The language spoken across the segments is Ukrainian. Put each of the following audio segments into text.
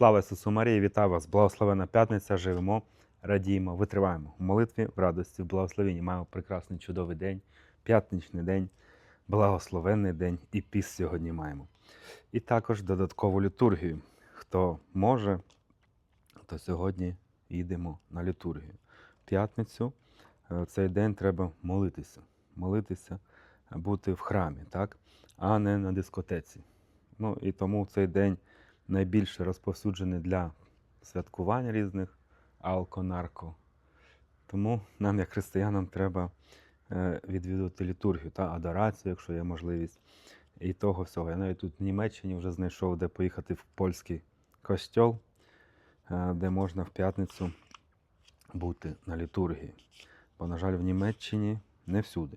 Слава Ісусу Марії, вітаю вас! Благословена п'ятниця, живемо, радіємо, витриваємо в молитві, в радості, в благословенні. Маємо прекрасний чудовий день, п'ятничний день, благословенний день і піс сьогодні маємо. І також додаткову літургію. Хто може, то сьогодні йдемо на літургію. П'ятницю е, цей день треба молитися. Молитися, бути в храмі, так? а не на дискотеці. Ну і тому цей день найбільше розповсюджений для святкування різних алко-нарко. Тому нам, як християнам, треба е, відвідувати літургію та адорацію, якщо є можливість. І того всього. Я навіть тут в Німеччині вже знайшов, де поїхати в польський костьол, е, де можна в п'ятницю бути на літургії. Бо, на жаль, в Німеччині не всюди.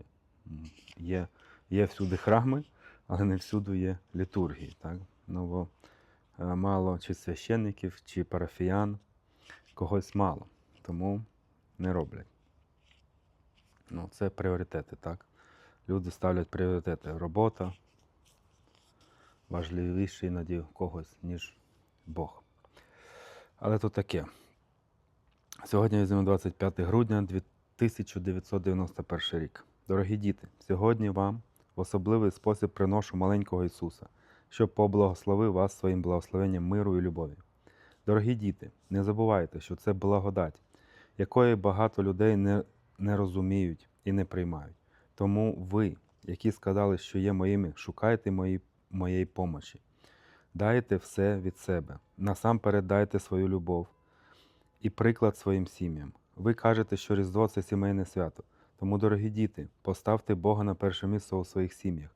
Є, є всюди храми, але не всюди є літургії. Так? Ну, бо мало чи священників, чи парафіян, когось мало. Тому не роблять. Ну, це пріоритети, так? Люди ставлять пріоритети. Робота важливіше іноді когось, ніж Бог. Але то таке. Сьогодні візьмемо 25 грудня 1991 рік. Дорогі діти, сьогодні вам в особливий спосіб приношу маленького Ісуса, щоб поблагословив вас своїм благословенням миру і любові. Дорогі діти, не забувайте, що це благодать, якої багато людей не, не розуміють і не приймають. Тому ви, які сказали, що є моїми, шукайте мої, моєї помочі. Дайте все від себе. Насамперед дайте свою любов і приклад своїм сім'ям. Ви кажете, що Різдво це сімейне свято. Тому, дорогі діти, поставте Бога на перше місце у своїх сім'ях,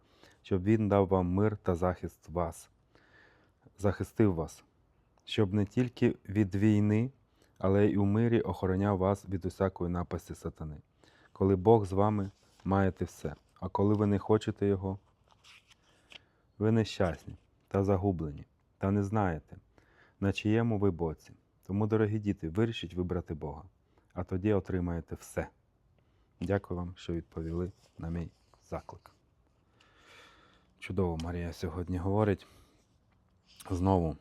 щоб Він дав вам мир та захист вас, захистив вас, щоб не тільки від війни, але й у мирі охороняв вас від усякої напасті сатани. Коли Бог з вами маєте все, а коли ви не хочете Його, ви нещасні та загублені, та не знаєте, на чиєму ви боці. Тому, дорогі діти, вирішіть вибрати Бога, а тоді отримаєте все. Дякую вам, що відповіли на мій заклик. Чудово Марія сьогодні говорить. Знову,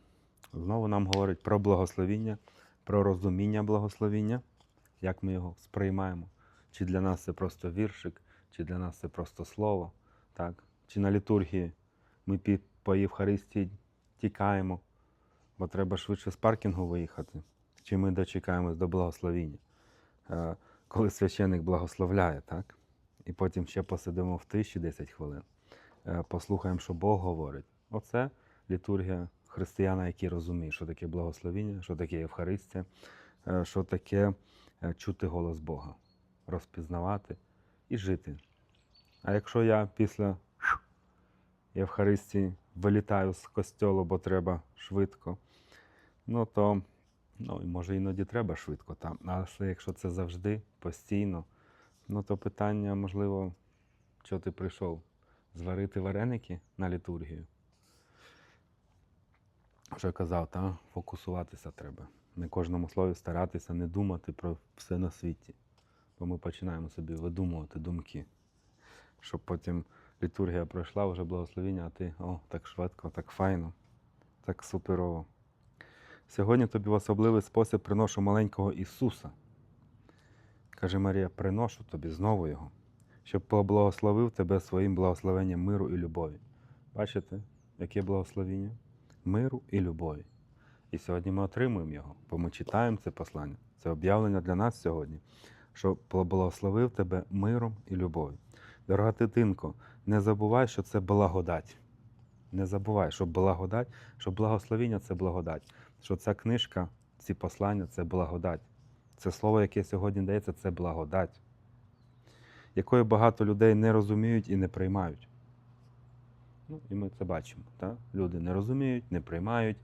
знову нам говорить про благословіння, про розуміння благословіння, як ми його сприймаємо. Чи для нас це просто віршик, чи для нас це просто слово, так? чи на літургії ми по Євхаристії тікаємо, бо треба швидше з паркінгу виїхати, чи ми дочекаємось до благословіння. Е, коли священник благословляє, так? І потім ще посидимо в тиші 10 хвилин, послухаємо, що Бог говорить. Оце літургія християна, який розуміє, що таке благословіння, що таке Євхаристія, е, що таке е, чути голос Бога, розпізнавати і жити. А якщо я після Євхаристії вилітаю з костьолу, бо треба швидко, ну то Ну, може іноді треба швидко там. Але якщо це завжди, постійно, ну то питання, можливо, що ти прийшов? Зварити вареники на літургію. Що я казав, та? фокусуватися треба. Не кожному слові старатися не думати про все на світі. Бо ми починаємо собі видумувати думки, щоб потім літургія пройшла, вже благословіння, а ти о, так швидко, так файно, так суперово. Сьогодні тобі в особливий спосіб приношу маленького Ісуса. Каже Марія, приношу тобі знову Його, щоб поблагословив тебе своїм благословенням миру і любові. Бачите, яке благословіння? Миру і любові. І сьогодні ми отримуємо його, бо ми читаємо це послання. Це об'явлення для нас сьогодні, щоб поблагословив тебе миром і любов'ю. Дорога дитинко, не забувай, що це благодать. Не забувай, що благодать, що благословіння це благодать що ця книжка, ці послання це благодать. Це слово, яке сьогодні дається, це благодать, якої багато людей не розуміють і не приймають. Ну, І ми це бачимо. Так? Люди не розуміють, не приймають,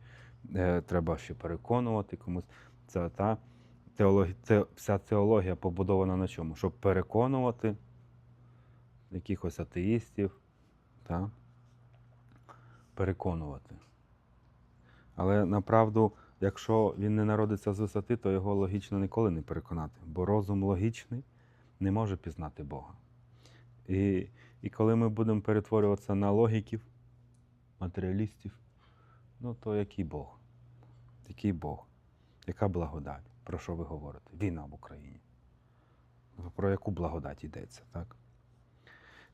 е, треба ще переконувати комусь. Це та теологія, це, вся теологія побудована на чому? Щоб переконувати якихось атеїстів, та? переконувати. Але направду, якщо він не народиться з висоти, то його логічно ніколи не переконати, бо розум логічний не може пізнати Бога. І, і коли ми будемо перетворюватися на логіків, матеріалістів, ну то який Бог? Який Бог? Яка благодать? Про що ви говорите? Війна в Україні. Про яку благодать йдеться, так?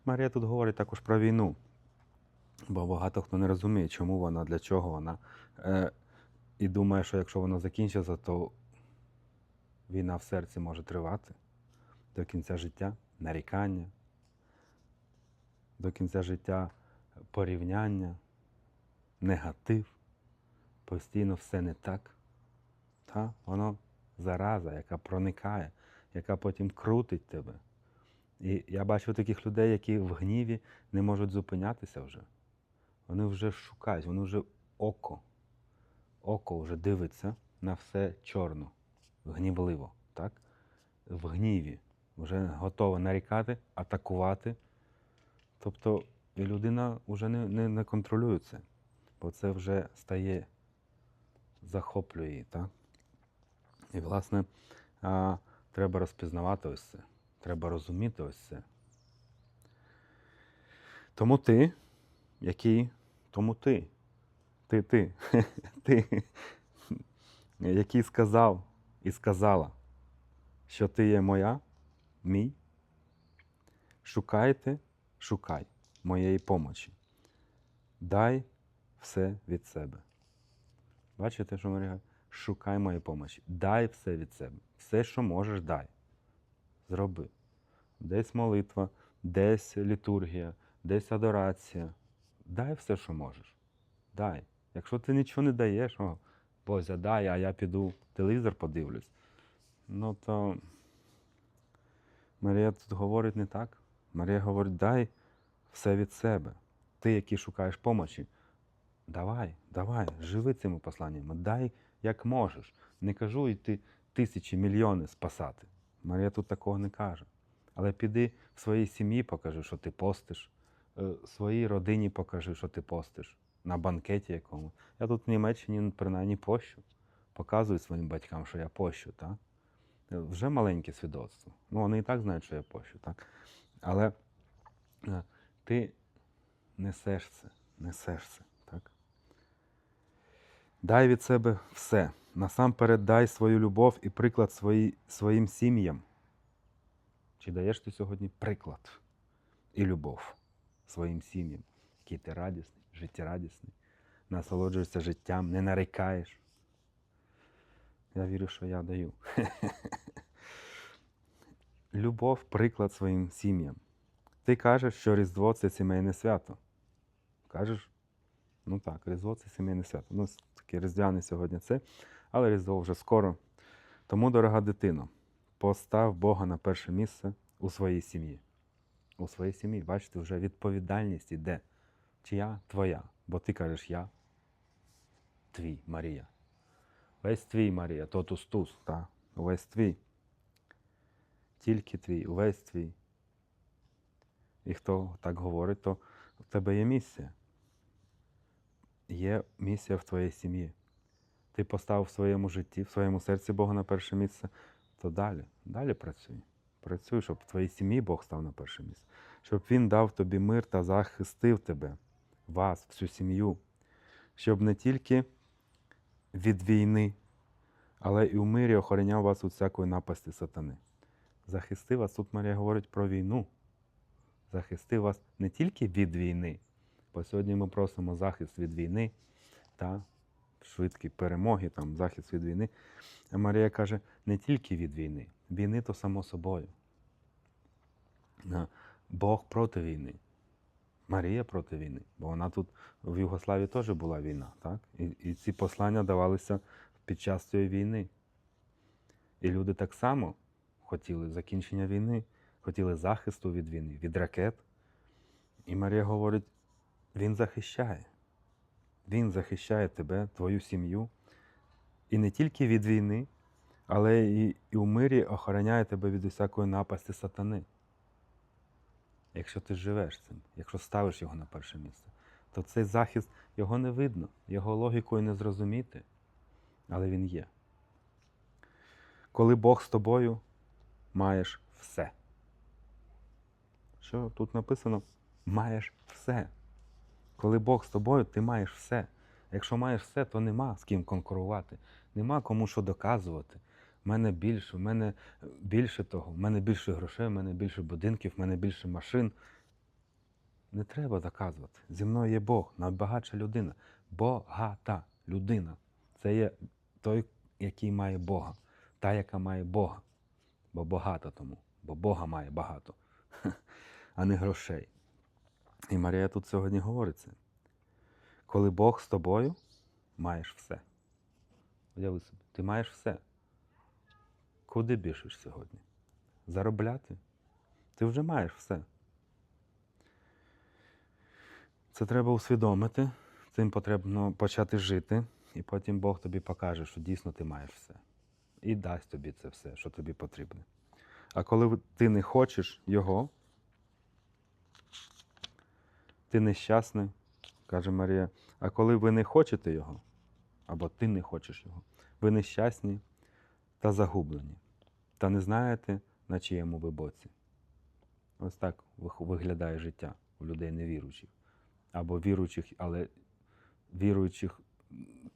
Марія тут говорить також про війну. Бо багато хто не розуміє, чому вона, для чого вона. Е, і думає, що якщо вона закінчиться, то війна в серці може тривати до кінця життя, нарікання, до кінця життя порівняння, негатив, постійно все не так. Та? Воно зараза, яка проникає, яка потім крутить тебе. І я бачу таких людей, які в гніві не можуть зупинятися вже. Вони вже шукають, вони вже око. Око вже дивиться на все чорно, гнівливо, так? В гніві. Вже готова нарікати, атакувати. Тобто і людина вже не, не, не контролює це, бо це вже стає, захоплює її. Так? І, власне, а, треба розпізнавати ось це. Треба розуміти ось це. Тому ти, який, тому ти, ти, ти, ти, який сказав і сказала, що ти є моя, мій, шукайте, шукай моєї помочі. Дай все від себе. Бачите, що Марія? Шукай моєї помочі. Дай все від себе. Все, що можеш, дай. Зроби. Десь молитва, десь літургія, десь адорація. Дай все, що можеш. Дай. Якщо ти нічого не даєш, о, Бозя, дай, а я піду телевізор подивлюсь. Ну то Марія тут говорить не так. Марія говорить, дай все від себе. Ти, який шукаєш помочі, давай, давай, живи цими посланнями, дай як можеш. Не кажу йти тисячі, мільйони спасати. Марія тут такого не каже. Але піди в своїй сім'ї, покажи, що ти постиш, е, своїй родині покажи, що ти постиш, на банкеті якому. Я тут в Німеччині принаймні пощу. Показую своїм батькам, що я пощу, так? Вже маленьке свідоцтво. Ну, вони і так знають, що я пощу, так? Але е, ти несеш це, несеш це, так? Дай від себе все. Насамперед дай свою любов і приклад свої, своїм сім'ям. Чи даєш ти сьогодні приклад і любов своїм сім'ям, який ти радісний, життєрадісний, насолоджуєшся життям, не нарікаєш. Я вірю, що я даю. Любов, приклад своїм сім'ям. Ти кажеш, що Різдво це сімейне свято. Кажеш? Ну так, Різдво це сімейне свято. Ну, таке різдвяне сьогодні це, але Різдво вже скоро. Тому, дорога дитино, постав Бога на перше місце у своїй сім'ї. У своїй сім'ї, бачите, вже відповідальність іде. Чия? Твоя. Бо ти кажеш я, твій Марія. Весь твій Марія, тотус тус, та? увесь твій. Тільки твій, увесь твій. І хто так говорить, то в тебе є місія. Є місія в твоїй сім'ї. Ти поставив в своєму житті, в своєму серці Бога на перше місце, то далі, далі працюй. Працюй, щоб в твоїй сім'ї Бог став на перше місце. Щоб Він дав тобі мир та захистив тебе, вас, всю сім'ю. Щоб не тільки від війни, але і у мирі охороняв вас від всякої напасті сатани. Захистив вас, тут Марія говорить про війну. Захистив вас не тільки від війни, бо сьогодні ми просимо захист від війни та швидкі перемоги, там, захист від війни. А Марія каже, не тільки від війни. Війни то само собою. Бог проти війни. Марія проти війни. Бо вона тут в Югославії теж була війна. Так? І, і ці послання давалися під час цієї війни. І люди так само хотіли закінчення війни, хотіли захисту від війни, від ракет. І Марія говорить: Він захищає. Він захищає тебе, твою сім'ю. І не тільки від війни, але і, і у мирі охороняє тебе від усякої напасті сатани. Якщо ти живеш цим, якщо ставиш його на перше місце, то цей захист його не видно, його логікою не зрозуміти, але він є. Коли Бог з тобою, маєш все. Що тут написано? Маєш все. Коли Бог з тобою, ти маєш все. Якщо маєш все, то нема з ким конкурувати, нема кому що доказувати. У мене більше, в мене більше того, в мене більше грошей, в мене більше будинків, в мене більше машин. Не треба доказувати. Зі мною є Бог, найбагатша людина. Богата людина. Це є той, який має Бога, та, яка має Бога. Бо багато тому, бо Бога має багато, а не грошей. І Марія тут сьогодні говорить це. Коли Бог з тобою, маєш все. Уяви собі, ти маєш все. Куди більшиш сьогодні? Заробляти? Ти вже маєш все. Це треба усвідомити, цим потрібно почати жити, і потім Бог тобі покаже, що дійсно ти маєш все. І дасть тобі це все, що тобі потрібно. А коли ти не хочеш його, ти нещасний, каже Марія. А коли ви не хочете його, або ти не хочеш його, ви нещасні та загублені, та не знаєте, на чиєму ви боці. Ось так виглядає життя у людей невіруючих. Або віруючих, але віруючих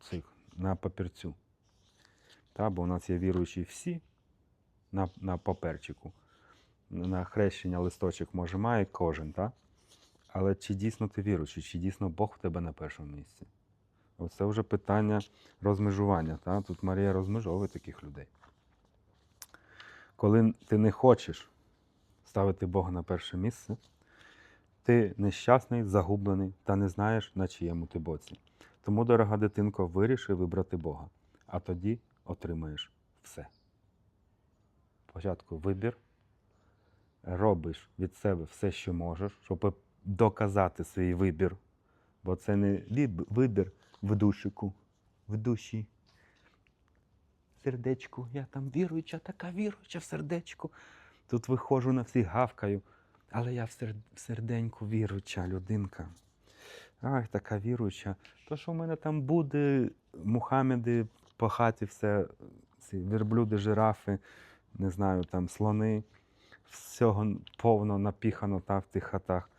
цих на папірцю. Та, бо у нас є віруючі всі на, на паперчику. На хрещення листочок може має кожен, так? Але чи дійсно ти віруючий, чи дійсно Бог в тебе на першому місці? Оце вже питання розмежування. Та? Тут Марія розмежовує таких людей. Коли ти не хочеш ставити Бога на перше місце, ти нещасний, загублений та не знаєш, на чиєму ти боці. Тому, дорога дитинко, виріши вибрати Бога, а тоді отримаєш все. Спочатку вибір, робиш від себе все, що можеш, щоб доказати свій вибір. Бо це не вибір в душику, в душі. Сердечку, я там віруюча, така віруюча в сердечку. Тут виходжу на всіх гавкаю, але я в сер- серденьку віруюча людинка. Ах, така віруюча. То, що в мене там буде, мухаммеди по хаті, все, ці верблюди, жирафи, не знаю, там слони, всього повно напіхано та в тих хатах.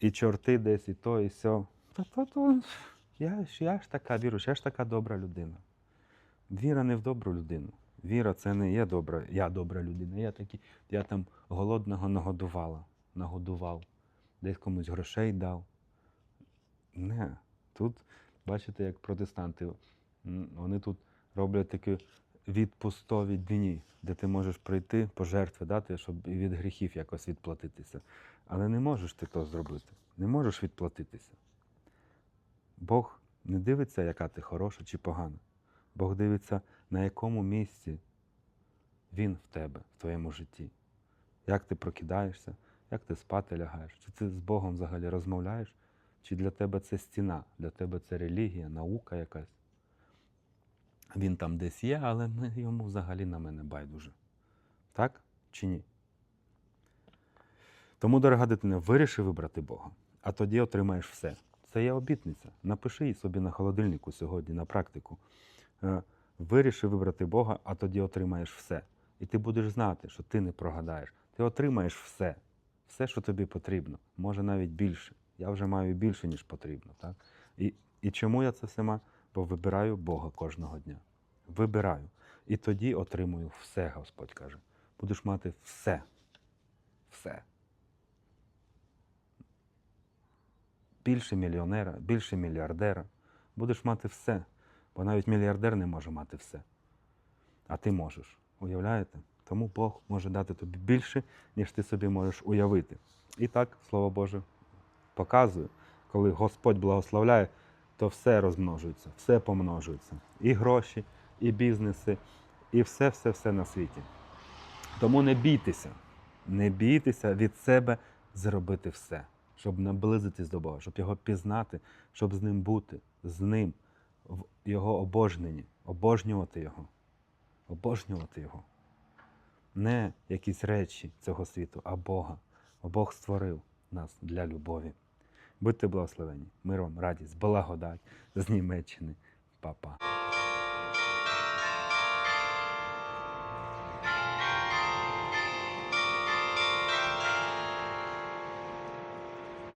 І чорти десь, і то, і сьо. То, то, то, я, я ж така віруюча, я ж така добра людина. Віра не в добру людину. Віра це не є добра, я добра людина. Я такий, я там голодного нагодувала, нагодував, десь комусь грошей дав. Не. Тут, бачите, як протестанти, вони тут роблять такі відпустові дні, де ти можеш прийти, пожертви дати, щоб від гріхів якось відплатитися. Але не можеш ти то зробити. Не можеш відплатитися. Бог не дивиться, яка ти хороша чи погана. Бог дивиться, на якому місці Він в тебе, в твоєму житті. Як ти прокидаєшся, як ти спати лягаєш, чи ти з Богом взагалі розмовляєш, чи для тебе це стіна, для тебе це релігія, наука якась. Він там десь є, але йому взагалі на мене байдуже. Так чи ні? Тому, дорога дитина, виріши вибрати Бога, а тоді отримаєш все. Це є обітниця. Напиши її собі на холодильнику сьогодні, на практику. Е, Виріши вибрати Бога, а тоді отримаєш все. І ти будеш знати, що ти не прогадаєш. Ти отримаєш все, все, що тобі потрібно, може навіть більше. Я вже маю більше, ніж потрібно. Так? І, і чому я це все маю? Бо вибираю Бога кожного дня. Вибираю. І тоді отримую все, Господь каже. Будеш мати все. Все. Більше мільйонера, більше мільярдера. Будеш мати все. Бо навіть мільярдер не може мати все. А ти можеш. Уявляєте? Тому Бог може дати тобі більше, ніж ти собі можеш уявити. І так, Слово Боже, показує, коли Господь благословляє, то все розмножується, все помножується. І гроші, і бізнеси, і все-все-все на світі. Тому не бійтеся, не бійтеся від себе зробити все, щоб наблизитись до Бога, щоб його пізнати, щоб з ним бути, з ним, в його обожненні, обожнювати його, обожнювати його. Не якісь речі цього світу, а Бога. Бо Бог створив нас для любові. Будьте благословені. Мир вам, радість, благодать з Німеччини. Па-па.